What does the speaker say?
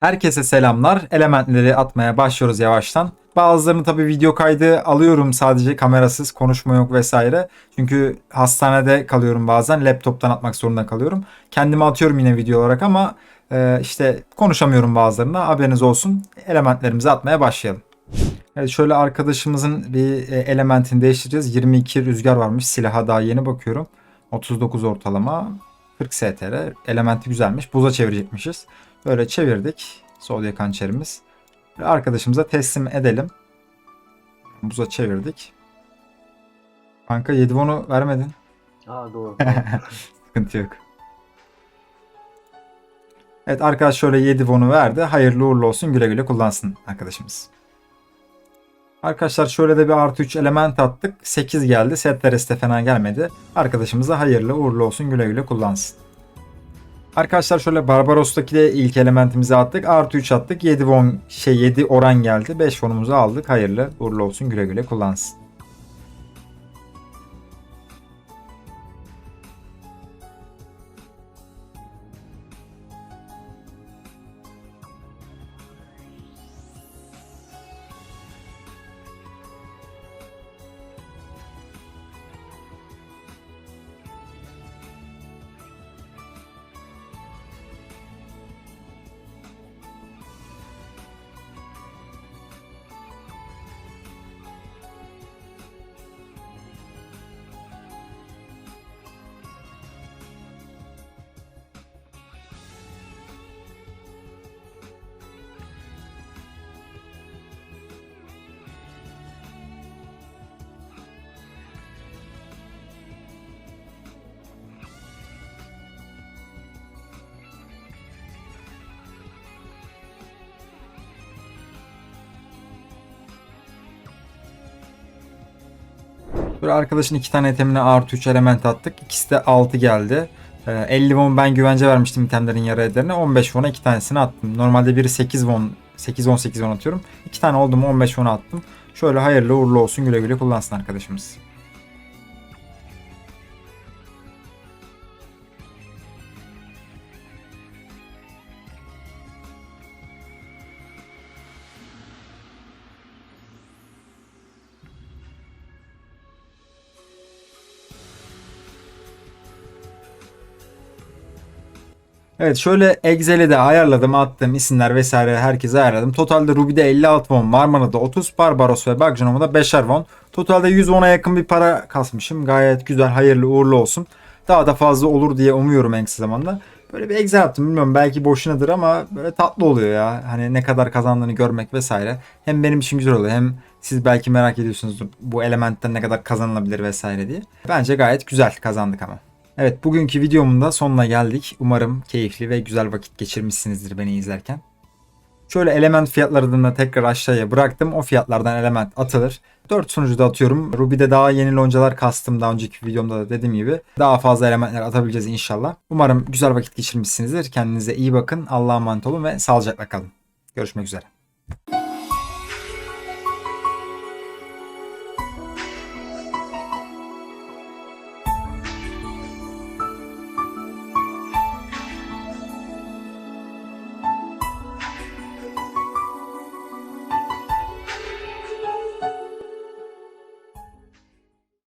Herkese selamlar. Elementleri atmaya başlıyoruz yavaştan. Bazılarını tabii video kaydı alıyorum sadece kamerasız, konuşma yok vesaire. Çünkü hastanede kalıyorum bazen. Laptop'tan atmak zorunda kalıyorum. Kendimi atıyorum yine video olarak ama e, işte konuşamıyorum bazılarına. Haberiniz olsun. Elementlerimizi atmaya başlayalım. Evet şöyle arkadaşımızın bir e, elementini değiştireceğiz. 22 rüzgar varmış. Silaha daha yeni bakıyorum. 39 ortalama. 40 STR. Elementi güzelmiş. Buza çevirecekmişiz. Böyle çevirdik. Zodiac hançerimiz. Arkadaşımıza teslim edelim. Buza çevirdik. Kanka 7 onu vermedin. Aa doğru. Sıkıntı yok. Evet arkadaş şöyle 7 wonu verdi. Hayırlı uğurlu olsun güle güle kullansın arkadaşımız. Arkadaşlar şöyle de bir artı 3 element attık. 8 geldi. Setlereste fena gelmedi. Arkadaşımıza hayırlı uğurlu olsun güle güle kullansın. Arkadaşlar şöyle Barbaros'taki de ilk elementimizi attık. Artı 3 attık. 7 won şey 7 oran geldi. 5 wonumuzu aldık. Hayırlı uğurlu olsun güle güle kullansın. Böyle arkadaşın iki tane itemine artı 3 element attık. İkisi de 6 geldi. Ee, 50 won ben güvence vermiştim itemlerin yarı ederine. 15 won'a iki tanesini attım. Normalde biri 8 won, 8-18 won atıyorum. İki tane oldu mu 15 won'a attım. Şöyle hayırlı uğurlu olsun güle güle kullansın arkadaşımız. Evet şöyle Excel'e de ayarladım attım isimler vesaire herkese ayarladım. Totalde Ruby'de 56 won, Marmana'da 30, Barbaros ve Bagjanoma'da 5'er won. Totalde 100 won'a yakın bir para kasmışım. Gayet güzel hayırlı uğurlu olsun. Daha da fazla olur diye umuyorum en kısa zamanda. Böyle bir Excel yaptım bilmiyorum belki boşunadır ama böyle tatlı oluyor ya. Hani ne kadar kazandığını görmek vesaire. Hem benim için güzel oluyor hem siz belki merak ediyorsunuzdur bu elementten ne kadar kazanılabilir vesaire diye. Bence gayet güzel kazandık ama. Evet bugünkü videomun da sonuna geldik. Umarım keyifli ve güzel vakit geçirmişsinizdir beni izlerken. Şöyle element fiyatlarını da tekrar aşağıya bıraktım. O fiyatlardan element atılır. 4 sunucuda atıyorum. Ruby'de daha yeni loncalar kastım daha önceki videomda da dediğim gibi. Daha fazla elementler atabileceğiz inşallah. Umarım güzel vakit geçirmişsinizdir. Kendinize iyi bakın. Allah'a emanet olun ve sağlıcakla kalın. Görüşmek üzere.